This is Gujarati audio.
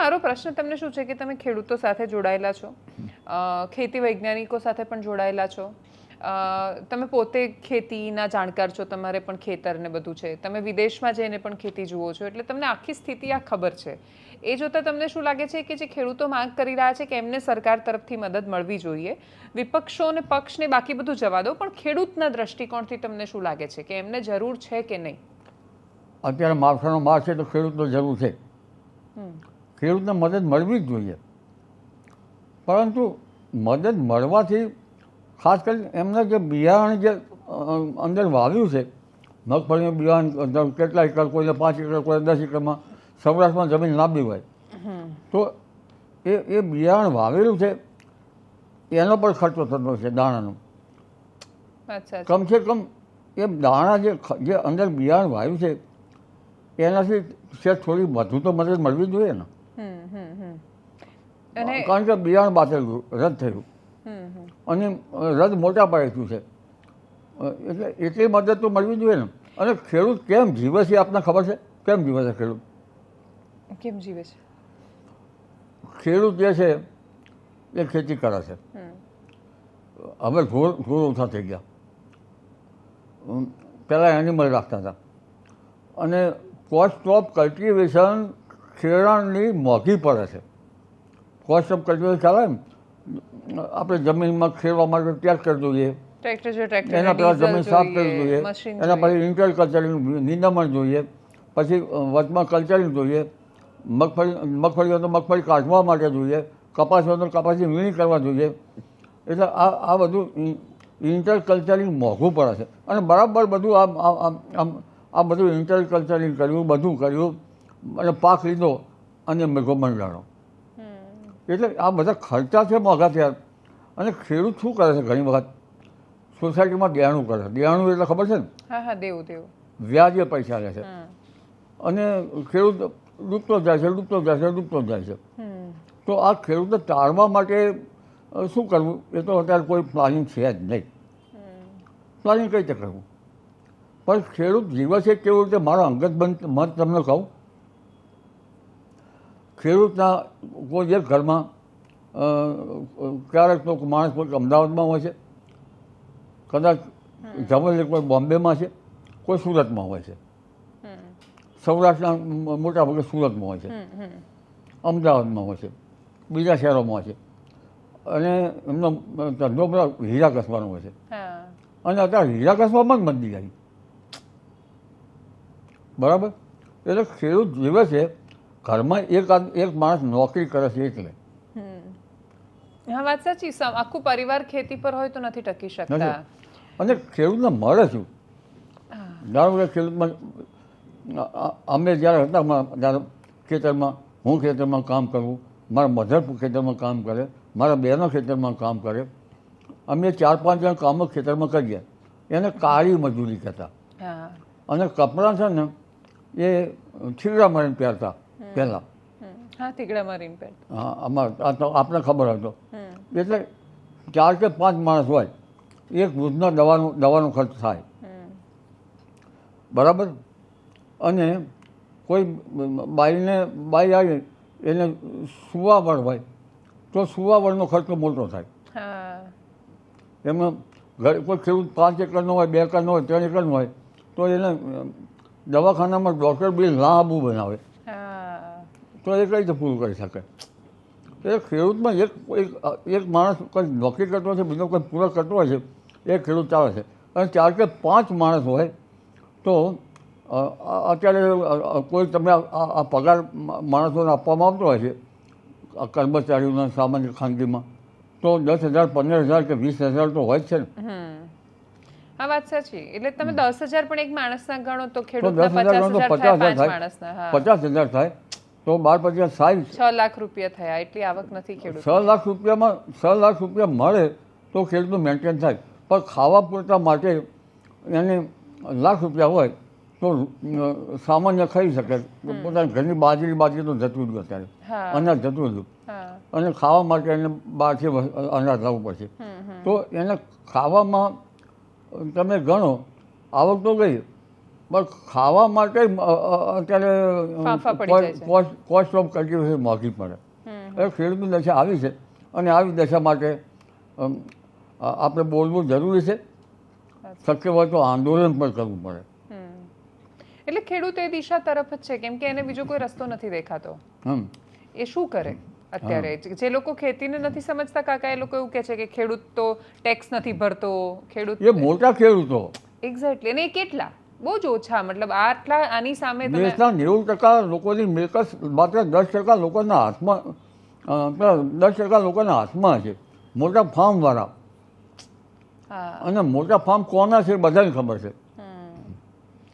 મારો પ્રશ્ન તમને શું છે કે તમે ખેડૂતો સાથે જોડાયેલા છો? ખેતી વૈજ્ઞાનિકો સાથે પણ જોડાયેલા છો? તમે પોતે ખેતીના જાણકાર છો તમારે પણ ખેતર ને બધું છે. તમે વિદેશમાં જઈને પણ ખેતી જુઓ છો. એટલે તમને આખી સ્થિતિ આ ખબર છે. એ જોતાં તમને શું લાગે છે કે જે ખેડૂતો માંગ કરી રહ્યા છે કે એમને સરકાર તરફથી મદદ મળવી જોઈએ? વિપક્ષો અને પક્ષને બાકી બધું જવા દો પણ ખેડૂતના દ્રષ્ટિકોણથી તમને શું લાગે છે? કે એમને જરૂર છે કે નહીં? અત્યારે માવઠાનો માર છે તો ખેડૂતનો જરૂર છે. ખેડૂતને મદદ મળવી જ જોઈએ. પરંતુ મદદ મળવાથી ખાસ કરીને એમને જે બિયારણ જે અંદર વાવ્યું છે મગફળીનું બિયારણ કેટલા એકર કોઈને પાંચ એકર કોઈને દસ એકરમાં સૌરાષ્ટ્રમાં જમીન લાંબી હોય. તો એ એ બિયારણ વાવેલું છે એનો પણ ખર્ચો થતો છે દાણાનો. કમસે કમ એ દાણા જે જે અંદર બિયારણ વાવ્યું છે એનાથી થોડી વધુ તો મદદ મળવી જ જોઈએ ને. કારણ કે બિયારણ બાતેલું રદ થયું. અને રદ મોટા પાયે થયું છે. એટલે એટલી મદદ તો મળવી જોઈએ ને. અને ખેડૂત કેમ જીવે છે આપને ખબર છે? કેમ જીવે છે ખેડૂત? કેમ જીવે છે? ખેડૂત જે છે એ ખેતી કરે છે. હવે ઢોર ઢોર ઓછા થઈ ગયા. પહેલાં એનિમલ રાખતા હતા. અને કોસ્ટ ઓફ કલ્ટિવેશન ખેડાણની મોંઘી પડે છે. કોસ્ટ ઓફ કલ્ટિવેશન ચાલે ને આપણે જમીનમાં ખેડવા માટે ત્યાગ જોઈએ દઈએ એના પહેલાં જમીન સાફ કરવી જોઈએ એના પછી ઇન્ટર કલ્ચરિંગ નિંદામણ જોઈએ. પછી વચમાં કલ્ચરિંગ જોઈએ. મગફળી મગફળી હોય તો મગફળી કાઢવા માટે જોઈએ. કપાસ હોય તો કપાસની વીણી કરવા જોઈએ. એટલે આ આ બધું ઇન્ટર કલ્ચરિંગ મોંઘું પડે છે. અને બરાબર બધું આમ આમ આમ આમ આ બધું ઇન્ટર કલ્ચરિંગ કર્યું બધું કર્યું. અને પાક લીધો અને મેઘો મંડાણો એટલે આ બધા ખર્ચા છે મોંઘા થયા. અને ખેડૂત શું કરે છે ઘણી વખત? સોસાયટીમાં દેણું કરે છે. દેણું એટલે ખબર છે ને? હા હા દેવું દેવું. વ્યાજે પૈસા લે છે. અને ખેડૂત ડૂબતો જાય છે ડૂબતો જાય છે ડૂબતો જાય છે. તો આ ખેડૂતને ટાળવા માટે શું કરવું? એ તો અત્યારે કોઈ પ્લાનિંગ છે જ નહીં. પ્લાનિંગ કઈ રીતે કરવું? પણ ખેડૂત જીવે છે કેવું રીતે? મારો અંગત મત તમને કહું. ખેડૂતના કોઈ એક ઘરમાં ક્યારેક તો માણસ કોઈ અમદાવાદમાં હોય છે કદાચ જમલે કોઈ બોમ્બેમાં છે કોઈ સુરતમાં હોય છે. સૌરાષ્ટ્રના મોટા ભાગે સુરતમાં હોય છે. અમદાવાદમાં હોય છે. બીજા શહેરોમાં હોય છે. અને એમનો ધંધો બધા હીરા ઘસવાનો હોય છે. અને અત્યારે હીરા ઘસવામાં જ મંદી આવી. બરાબર? એટલે ખેડૂત જીવે છે ઘરમાં એક એક માણસ નોકરી કરે છે એટલે. હમ. હા વાત સાચી. આખું પરિવાર ખેતી પર હોય તો નથી ટકી શકતા. અને ખેડૂતને મળે છું ધારો કે ખેડૂતમાં અમે જ્યારે હતા જ્યારે ખેતરમાં હું ખેતરમાં કામ કરું મારા મધર ખેતરમાં કામ કરે મારા બહેનો ખેતરમાં કામ કરે અમે ચાર પાંચ જણ કામો ખેતરમાં કરીએ એને કાળી મજૂરી કહેતા. અને કપડાં છે ને એ છીગડા મારીને પહેરતા. પહેલાં. હા આ તો આપને ખબર હતો એટલે ચાર કે પાંચ માણસ હોય એક વૃદ્ધના દવાનો દવાનો ખર્ચ થાય. બરાબર? અને કોઈ બાઈને બાઈ આવી એને સુવાવડ હોય તો સુવાવડનો ખર્ચો મોટો થાય. એમાં ઘર કોઈ ખેડૂત પાંચ એકરનો હોય બે એકરનો હોય ત્રણ એકરનો હોય તો એને દવાખાનામાં ડૉક્ટર બિલ લાંબુ બનાવે. હા તો એ કઈ રીતે પૂરું કરી શકે. એ ખેડૂતમાં એક એક એક માણસ કંઈ નોકરી કરતો છે બીજો કોઈ પૂરો કરતો હોય છે એ ખેડૂત ચાલે છે. અને ચાર કે પાંચ માણસ હોય તો અત્યારે કોઈ તમે આ પગાર માણસોને આપવામાં આવતો હોય છે આ કર્મચારીઓના સામાન્ય ખાનગીમાં તો દસ હજાર પંદર હજાર કે વીસ હજાર તો હોય જ છે ને. આ હા વાત સાચી. એટલે તમે દસ હજાર પણ એક માણસના ગણો તો ખેડૂતના પચાસ હજાર થાય પચાસ હજાર થાય. તો બાર પચાસ સાઠ છ લાખ રૂપિયા થયા એટલી આવક નથી ખેડૂત છ લાખ રૂપિયામાં છ લાખ રૂપિયા મળે તો ખેડૂતનું મેન્ટેન થાય. પણ ખાવા પૂરતા માટે એને લાખ રૂપિયા હોય તો સામાન્ય ખાઈ શકે. પોતાની ઘરની બાજરી બાજરી તો જતું રહ્યું અત્યારે. અનાજ જતું રહ્યું અને ખાવા માટે એને બહારથી અનાજ લાવવું પડશે. તો એને ખાવામાં તમે ગણો આવક તો ગઈ. પણ ખાવા માટે અત્યારે કોસ્ટ ઓફ કલ્ટિવેશન મોંઘી પડે. હમ. એ ખેડૂતની દશા આવી છે અને આવી દશા માટે આપણે બોલવું જરૂરી છે. શક્ય હોય તો આંદોલન પણ કરવું પડે. એટલે ખેડૂત એ દિશા તરફ જ છે કેમ કે એને બીજો કોઈ રસ્તો નથી દેખાતો. હમ. એ શું કરે અત્યારે? જે લોકો ખેતીને નથી સમજતા કાકા એ લોકો એવું કહે છે કે ખેડૂત તો ટેક્સ નથી ભરતો ખેડૂત એ મોટા ખેડૂતો. એક્ઝેક્ટલી અને એ કેટલા? બહુ જ ઓછા મતલબ આટલા આની સામે દેશના નેવું ટકા લોકોની મિલકત માત્ર દસ ટકા લોકોના હાથમાં દસ ટકા લોકોના હાથમાં છે મોટા ફાર્મવાળા અને મોટા ફાર્મ કોના છે બધાને ખબર છે.